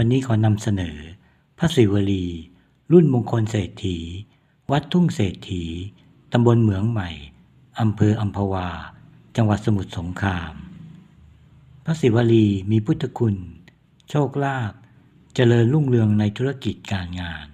วันนี้ขอนำเสนอ พระศิวลี รุ่นมงคลเศรษฐี วัดทุ่งเศรษฐีตำบลเหมืองใหม่อำเภออัมพวา จังหวัดสมุทรสงคราม พระศิวลีมีพุทธคุณ โชคลาภเจริญรุ่งเรืองในธุรกิจการงาน